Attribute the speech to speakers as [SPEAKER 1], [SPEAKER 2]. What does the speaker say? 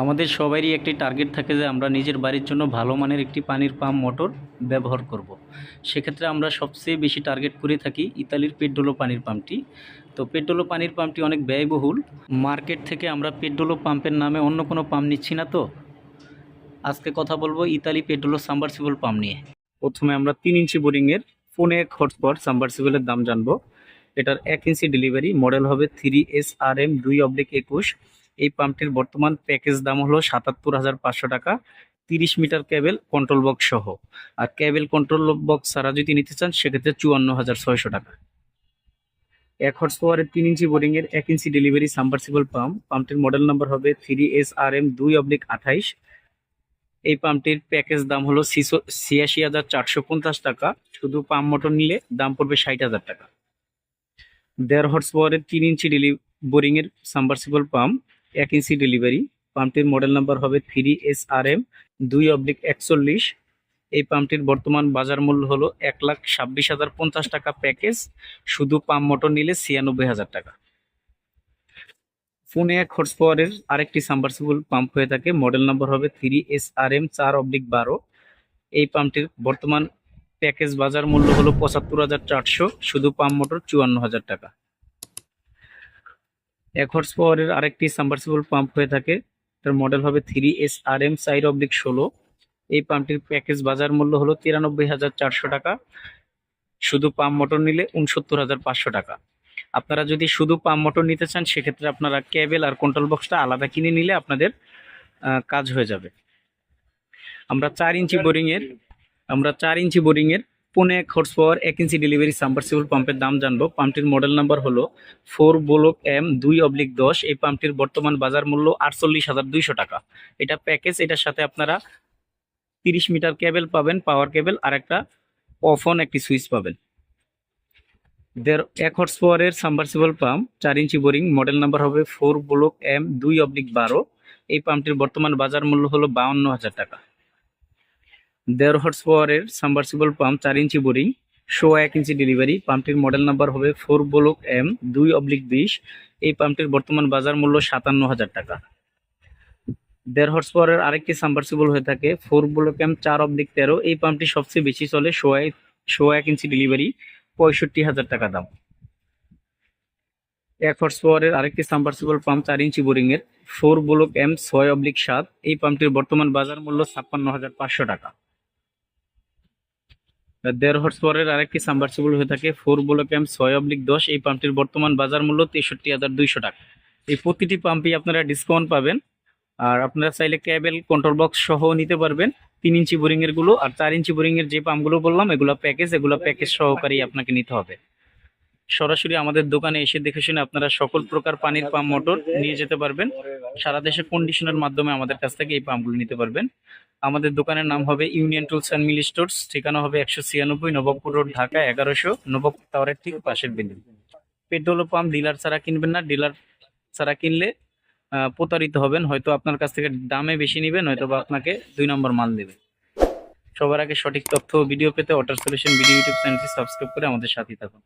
[SPEAKER 1] আমাদের সবারই একটি টার্গেট থাকে যে আমরা নিজের বাড়ির জন্য ভালো মানের একটি পানির পাম্প মোটর ব্যবহার করব। সেক্ষেত্রে আমরা সবচেয়ে বেশি টার্গেট করে থাকি ইতালির পেট্রোলো পানির পাম্পটি তো পেট্রোলো পানির পাম্পটি অনেক ব্যয়বহুল। মার্কেট থেকে আমরা পেট্রোলো পাম্পের নামে অন্য কোনো পাম্প নিচ্ছি না তো। আজকে কথা বলব ইতালি পেট্রোলো সাবমার্সিবল পাম্প নিয়ে। প্রথমে আমরা তিন ইঞ্চি বোরিংয়ের ফোনে এক হটস্পট সাবমার্সিবলের দাম জানব। এটার এক ইঞ্চি ডেলিভারি মডেল হবে থ্রি এস আর এম দুই অবলিক একুশ। এই পাম্পটির বর্তমান প্যাকেজ দাম হলো সাতাত্তর হাজার পাঁচশো টাকা, তিরিশ মিটার কেবল কন্ট্রোল বক্স সহ। আর কেবল কন্ট্রোল বক্স ছাড়া যদি নিতে চান, সেক্ষেত্রে চুয়ান্ন হাজার ছয়শো টাকা। এক হর্স পাওয়ারের তিন ইঞ্চি বোরিং এর এক ইঞ্চি ডেলিভারি সাবমার্সিবল পাম্প পাম্পটির মডেল নাম্বার হবে থ্রি এস আর এম দুই অবলিক আঠাইশ। এই পাম্পটির প্যাকেজ দাম হলো ছিয়াশি হাজার চারশো পঞ্চাশ টাকা। শুধু পাম্প মোটর নিলে দাম পড়বে ষাট হাজার টাকা। দেড় হর্স পাওয়ারের তিন ইঞ্চি ডেলি বোরিংয়ের এর সাবমার্সিবল পাম্প এক ইঞ্চি ডেলিভারি পাম্পটির মডেল নাম্বার হবে থ্রি এস আর এম দুই অবলিক একচল্লিশ। এই পাম্পটির বর্তমান বাজার মূল্য হলো এক লাখ ছাব্বিশ হাজার পঞ্চাশ টাকা প্যাকেজ শুধু পাম্প মোটর নিলে ছিয়ানব্বই হাজার টাকা। ফোনে এক হর্স পাওয়ারের আরেকটি সাবমার্সিবল পাম্প হয়ে থাকে মডেল নাম্বার হবে থ্রি এস আর এম চার অবলিক বারো। এই পাম্পটির বর্তমান প্যাকেজ বাজার মূল্য হলো পঁচাত্তর হাজার চারশো, শুধু পাম্প মোটর চুয়ান্ন হাজার টাকা। এক হর্স পাওয়ারের আরেকটি সাবমার্সিবল পাম্প হয়ে থাকে। তার মডেল হবে three S R M side oblique ষোলো। এই পাম্পটির প্যাকেজ বাজার মূল্য হলো তিরানব্বই হাজার চারশো টাকা। শুধু পাম্প মোটর নিলে উনসত্তর হাজার পাঁচশো টাকা। আপনারা যদি শুধু পাম্প মোটর নিতে চান, সেক্ষেত্রে আপনারা কেবল আর কন্ট্রোল বক্সটা আলাদা কিনে নিলে আপনাদের কাজ হয়ে যাবে। আমরা চার ইঞ্চি বোরিংয়ের আমরা চার ইঞ্চি বোরিং এর পনে এক হর্স পাওয়ার এক ইঞ্চি ডেলিভারি সাবমার্সিবল পাম্পের দাম জানব। পাম্পটির মডেল নাম্বার হলো ফোর বোলক এম দুই অবলিক দশ। এই পাম্পটির বর্তমান বাজার মূল্য আটচল্লিশ হাজার দুইশো টাকা। এটা প্যাকেজ এটার সাথে আপনারা তিরিশ মিটার কেবল পাবেন পাওয়ার কেবেল আর একটা অফ অন একটি সুইচ পাবেন। দেড় এক হর্স পাওয়ারের সাবমার্সিবল পাম্প চার ইঞ্চি বোরিং মডেল নাম্বার হবে ফোর ব্লক এম দুই অবলিক বারো। এই পাম্পটির বর্তমান বাজার মূল্য হলো বাউন্ন হাজার টাকা। দেড় হর্স পাওয়ারের সাবমার্সিবল পাম্প চার ইঞ্চি বোরিং শো এক ইঞ্চি ডেলিভারি পাম্পটির মডেল নাম্বার হবে ফোর ব্লক এম দুই অবলিক বিশ, এই পাম্পটির বর্তমান বাজার মূল্য সাতান্ন হাজার টাকা। দেড় হর্স পাওয়ারের আরেকটি সাবমার্সিবল হয়ে থাকে ফোর ব্লক এম চার অবলিক তেরো, এই পাম্পটি সবচেয়ে বেশি চলে শো এক শো এক ইঞ্চি ডেলিভারি পঁয়ষট্টি হাজার টাকা দাম। এক হর্স পাওয়ারের আরেকটি সাবমার্সিবল পাম্প চার ইঞ্চি বোরিং এর ফোর ব্লক এম ছয় অবলিক সাত, এই পাম্পটির বর্তমান বাজার মূল্য ছাপ্পান্ন হাজার পাঁচশো টাকা। দেড় হর্স পাওয়ারের আরেকটি সাম্বার্সিবল হয়ে থাকে। ফোর ব্লক প্যাম্প ছয় অব্লিক দশ। এই পাম্পটির বর্তমান বাজার মূল্য তেষট্টি হাজার দুইশো টাকা। এই প্রতিটি পাম্পই আপনারা ডিসকাউন্ট পাবেন। আর আপনারা চাইলে ক্যাবেল কন্ট্রোল বক্স সহ নিতে পারবেন। তিন ইঞ্চি বোরিং এরগুলো আর চার ইঞ্চি বোরিংয়ের যে পাম্পগুলো বললাম, এগুলো প্যাকেজ এগুলো প্যাকেজ সহকারেই আপনাকে নিতে হবে। সরাসরি আমাদের দোকানে এসে দেখে শুনে আপনারা সকল প্রকার পানির পাম্প মোটর নিয়ে যেতে পারবেন। সারা দেশে কন্ডিশনের মাধ্যমে আমাদের কাছ থেকে এই পাম্পগুলো নিতে পারবেন। আমাদের দোকানের নাম হবে ইউনিয়ন টুলস অ্যান্ড মিলি স্টোর্স ঠিকানা হবে একশো ছিয়ানব্বই নবাবপুর রোড, ঢাকা এগারোশো, নবাবপুর টাওয়ারের ঠিক পাশের বিল্ডিং। পেট্রোল পাম্প ডিলার ছাড়া কিনবেন না, ডিলার ছাড়া কিনলে প্রতারিত হবেন, হয়তো আপনার কাছ থেকে দামে বেশি নেবেন হয়তো বা আপনাকে দুই নম্বর মাল দেবে। সবার আগে সঠিক তথ্য ভিডিও পেতে ওয়াটার সলিউশন ভিডিও ইউটিউব চ্যানেলটি সাবস্ক্রাইব করে আমাদের সাথেই থাকুন।